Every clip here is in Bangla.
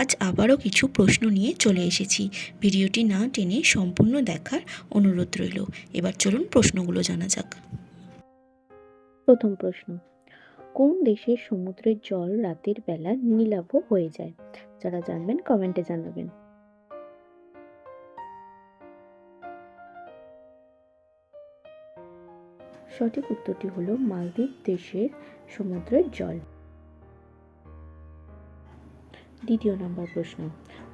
আজ আবারও কিছু প্রশ্ন নিয়ে চলে এসেছি। ভিডিওটি না টেনে সম্পূর্ণ দেখার অনুরোধ রইল। এবার চলুন প্রশ্নগুলো জানা যাক। প্রথম প্রশ্ন, কোন দেশের সমুদ্রের জল রাতের বেলা নীলাভ হয়ে যায়? যারা জানবেন কমেন্টে জানাবেন। সঠিক উত্তরটি হলো মালদ্বীপ দেশের সমুদ্রের জল। দ্বিতীয় নম্বর প্রশ্ন।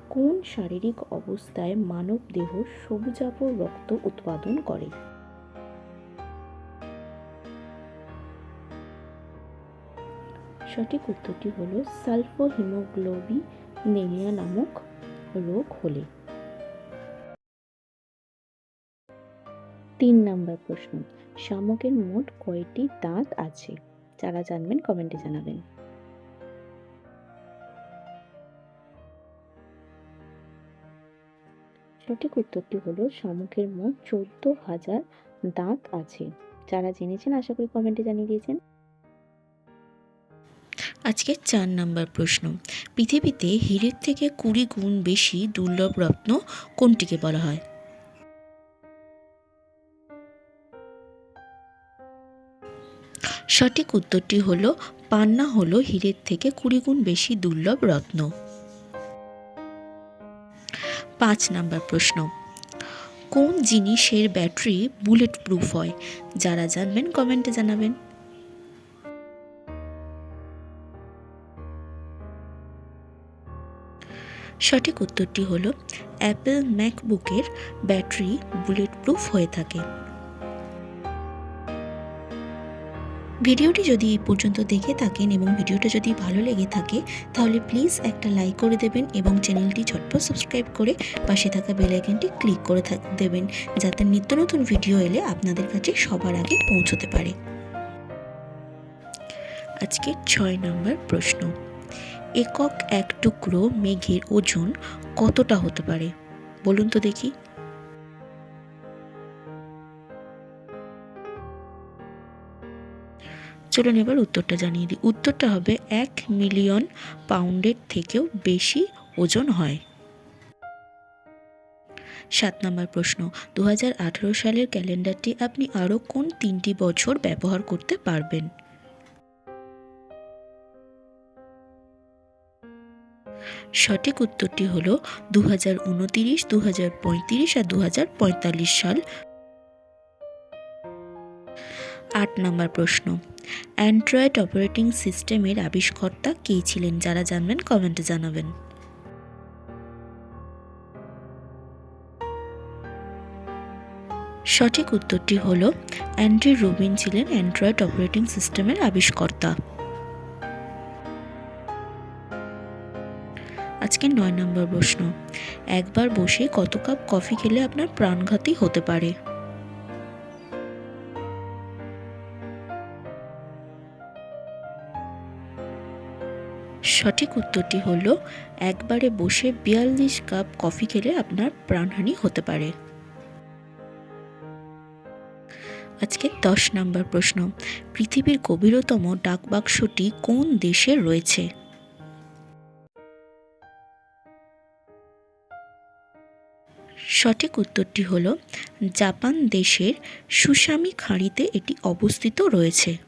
কোন শারীরিক অবস্থায় মানব দেহ সবুজাভ রক্ত উৎপাদন করে? সঠিক উত্তরটি হল সালফো হিমোগ্লোবিনেমিয়া নামক রোগ হলে। তিন নম্বর প্রশ্ন, শামুকের মোট কয়টি দাঁত আছে? যারা জানবেন কমেন্টে জানাবেন। সঠিক উত্তরটি হলো শামুকের মোট চোদ্দ হাজার দাঁত আছে। যারা জেনেছেন, আশা করি কমেন্টে জানিয়ে দিয়েছেন। আজকে চার নাম্বার প্রশ্ন। পৃথিবীতে হীরের থেকে কুড়ি গুণ বেশি দুর্লভ রত্ন কোনটিকে বলা হয়? সঠিক উত্তরটি হলো, পান্না হলো হীরের থেকে কুড়ি গুণ বেশি দুর্লভ রত্ন। পাঁচ নাম্বার প্রশ্ন। কোন জিনিসের ব্যাটারি বুলেট প্রুফ হয়? যারা জানবেন, কমেন্টে জানাবেন। সঠিক উত্তরটি হল, অ্যাপেল ম্যাকবুকের ব্যাটারি বুলেট প্রুফ হয়ে থাকে। ভিডিওটি যদি এই পর্যন্ত দেখে থাকেন এবং ভিডিওটা যদি ভালো লেগে থাকে, তাহলে প্লিজ একটা লাইক করে দেবেন এবং চ্যানেলটি ঝটপট সাবস্ক্রাইব করে পাশে থাকা বেল আইকনটি ক্লিক করে দেবেন, যাতে নিত্য নতুন ভিডিও এলে আপনাদের কাছে সবার আগে পৌঁছতে পারে। আজকে ছয় নম্বর প্রশ্ন, একক এক টুকরো মেঘের ওজন কতটা হতে পারে? বলুন তো দেখি। চলুন এবার উত্তরটা জানিয়ে দিই। উত্তরটা হবে এক মিলিয়ন পাউন্ডের থেকেও বেশি ওজন হয়। সাত নম্বর প্রশ্ন দু হাজার আঠেরো সালের ক্যালেন্ডারটি আপনি আরও কোন তিনটি বছর ব্যবহার করতে পারবেন? সঠিক উত্তরটি হল দু হাজার উনতিরিশ দু হাজার পঁয়ত্রিশ আর দু হাজার পঁয়তাল্লিশ সাল। আট নম্বর প্রশ্ন অ্যান্ড্রয়েড অপারেটিং সিস্টেমের আবিষ্কর্তা কে ছিলেন যারা জানবেন, কমেন্টে জানাবেন। সঠিক উত্তরটি হল, অ্যান্ড্রি রুবিন ছিলেন অ্যান্ড্রয়েড অপারেটিং সিস্টেমের আবিষ্কর্তা। আজকে নয় নম্বর প্রশ্ন। একবার বসে কত কাপ কফি খেলে আপনার প্রাণঘাতী হতে পারে? সঠিক উত্তরটি হল, একবারে বসে বিয়াল্লিশ কাপ কফি খেলে আপনার প্রাণহানি হতে পারে। আজকে দশ নম্বর প্রশ্ন, পৃথিবীর গভীরতম ডাকবাক্সটি কোন দেশে রয়েছে? সঠিক উত্তরটি হল, জাপান দেশের সুসামি খাঁড়িতে এটি অবস্থিত রয়েছে।